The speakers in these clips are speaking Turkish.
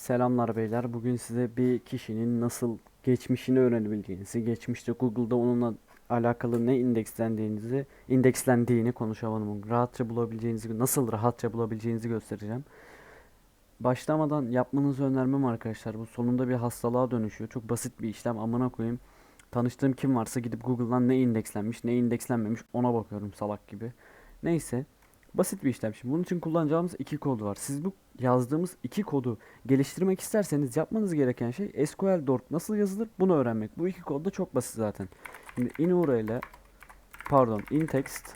Selamlar beyler. Bugün size bir kişinin nasıl geçmişini öğrenebileceğinizi, geçmişte Google'da onunla alakalı ne indekslendiğinizi, indekslendiğini konuşamadım. Rahatça bulabileceğinizi, nasıl rahatça bulabileceğinizi göstereceğim. Başlamadan yapmanızı önermem arkadaşlar. Bu sonunda bir hastalığa dönüşüyor. Çok basit bir işlem. Amına koyayım. Tanıştığım kim varsa gidip Google'dan ne indekslenmiş, ne indekslenmemiş ona bakıyorum salak gibi. Neyse. Basit bir işlem. Şimdi bunun için kullanacağımız iki kod var. Siz bu yazdığımız iki kodu geliştirmek isterseniz yapmanız gereken şey SQL.org nasıl yazılır bunu öğrenmek. Bu iki kod da çok basit zaten. Şimdi inura ile pardon intext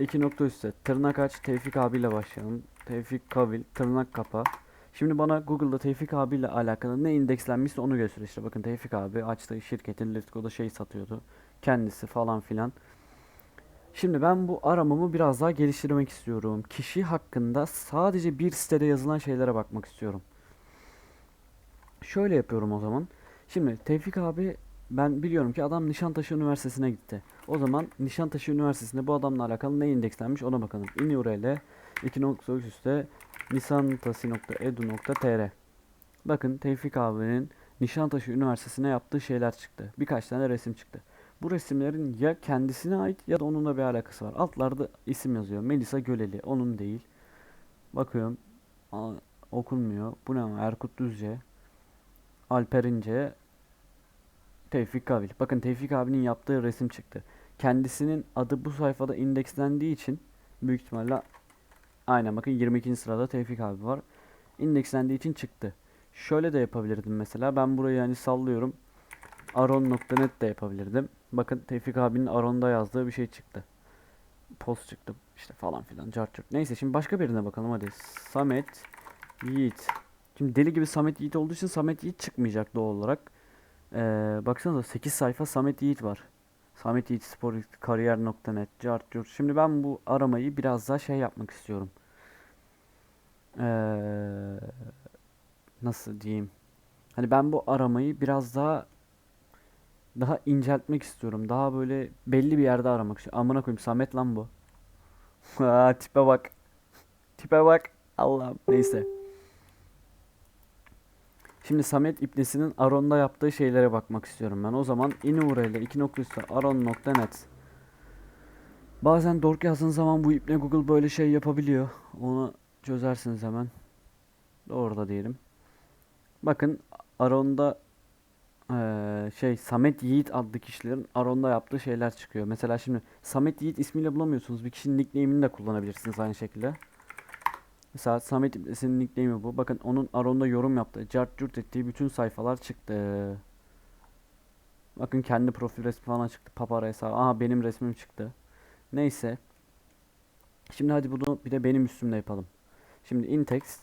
iki nokta üstte tırnak aç Tevfik abiyle başlayalım. Tevfik Kavil tırnak kapa. Şimdi bana Google'da Tevfik abiyle alakalı ne indekslenmişse onu göster işte. Bakın Tevfik abi açtığı şirketin Letgo'da şey satıyordu. Kendisi falan filan. Şimdi ben bu aramamı biraz daha geliştirmek istiyorum. Kişi hakkında sadece bir sitede yazılan şeylere bakmak istiyorum. Şöyle yapıyorum o zaman. Şimdi Tevfik abi ben biliyorum ki adam Nişantaşı Üniversitesi'ne gitti. O zaman Nişantaşı Üniversitesi'nde bu adamla alakalı ne indekslenmiş ona bakalım. İniurele 2 nokta üstte nisantasi.edu.tr Bakın Tevfik abinin Nişantaşı Üniversitesi'ne yaptığı şeyler çıktı. Birkaç tane resim çıktı. Bu resimlerin ya kendisine ait ya da onunla bir alakası var. Altlarda isim yazıyor. Melisa Göleli. Onun değil. Bakıyorum. Aa, okunmuyor. Bu ne ama? Erkut Düzce. Alper İnce. Tevfik Kavil. Bakın Tevfik abinin yaptığı resim çıktı. Kendisinin adı bu sayfada indekslendiği için büyük ihtimalle aynen bakın 22. sırada Tevfik abi var. İndekslendiği için çıktı. Şöyle de yapabilirdim mesela. Ben burayı yani sallıyorum. Aron.net de yapabilirdim. Bakın Tevfik abinin Aron'da yazdığı bir şey çıktı. Post çıktı işte falan filan cart curt. Neyse şimdi başka birine bakalım hadi. Samet Yiğit. Şimdi deli gibi Samet Yiğit olduğu için Samet Yiğit çıkmayacak doğal olarak. Ee, baksanıza 8 sayfa Samet Yiğit var. Samet Yiğit Spor Kariyer.net cart curt. Şimdi ben bu aramayı biraz daha şey yapmak istiyorum. Ee, nasıl diyeyim? Hani ben bu aramayı biraz daha daha inceltmek istiyorum. Daha böyle belli bir yerde aramak istiyorum. Amına koyayım Samet lan bu. Aa, tipe bak. Tipe bak. Allah'ım. Neyse. Şimdi Samet İbnesi'nin Aron'da yaptığı şeylere bakmak istiyorum ben. O zaman inura ile 2 nokta üstü aron.net Bazen dork yazdığın zaman bu İbne Google böyle şey yapabiliyor. Onu çözersiniz hemen. Doğru da diyelim. Bakın Aron'da ee, şey Samet Yiğit adlı kişilerin Aron'da yaptığı şeyler çıkıyor. Mesela şimdi Samet Yiğit ismiyle bulamıyorsunuz. Bir kişinin nickname'ini de kullanabilirsiniz aynı şekilde. Mesela Samet İbnesi'nin nickname'i bu. Bakın onun Aron'da yorum yaptığı, cart curt ettiği bütün sayfalar çıktı. Bakın kendi profil resmi falan çıktı. Papara hesabı. Aha benim resmim çıktı. Neyse. Şimdi hadi bunu bir de benim üstümde yapalım. Şimdi intext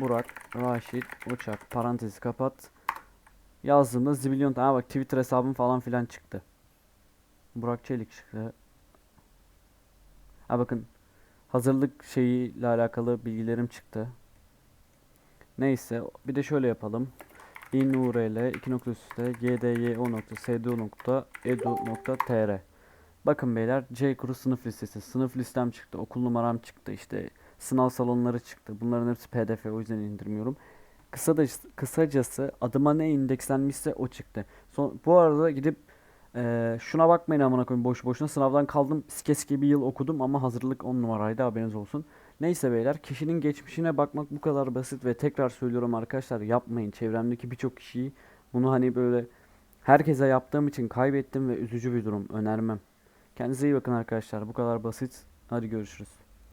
Burak Raşit Uçak parantezi kapat. Yazdığımda zibilyon tane bak Twitter hesabım falan filan çıktı. Burak Çelik çıktı. Ha bakın hazırlık şeyiyle alakalı bilgilerim çıktı. Neyse bir de şöyle yapalım. inurl 2 nokta üstte gdyo.sdu.edu.tr Bakın beyler C kuru sınıf listesi. Sınıf listem çıktı. Okul numaram çıktı. işte sınav salonları çıktı. Bunların hepsi pdf o yüzden indirmiyorum. Kısa da, kısacası adıma ne indekslenmişse o çıktı. Son, bu arada gidip e, şuna bakmayın amına koyayım boş boşuna sınavdan kaldım. Sike sike bir yıl okudum ama hazırlık 10 numaraydı haberiniz olsun. Neyse beyler kişinin geçmişine bakmak bu kadar basit ve tekrar söylüyorum arkadaşlar yapmayın. Çevremdeki birçok kişiyi bunu hani böyle herkese yaptığım için kaybettim ve üzücü bir durum önermem. Kendinize iyi bakın arkadaşlar bu kadar basit. Hadi görüşürüz.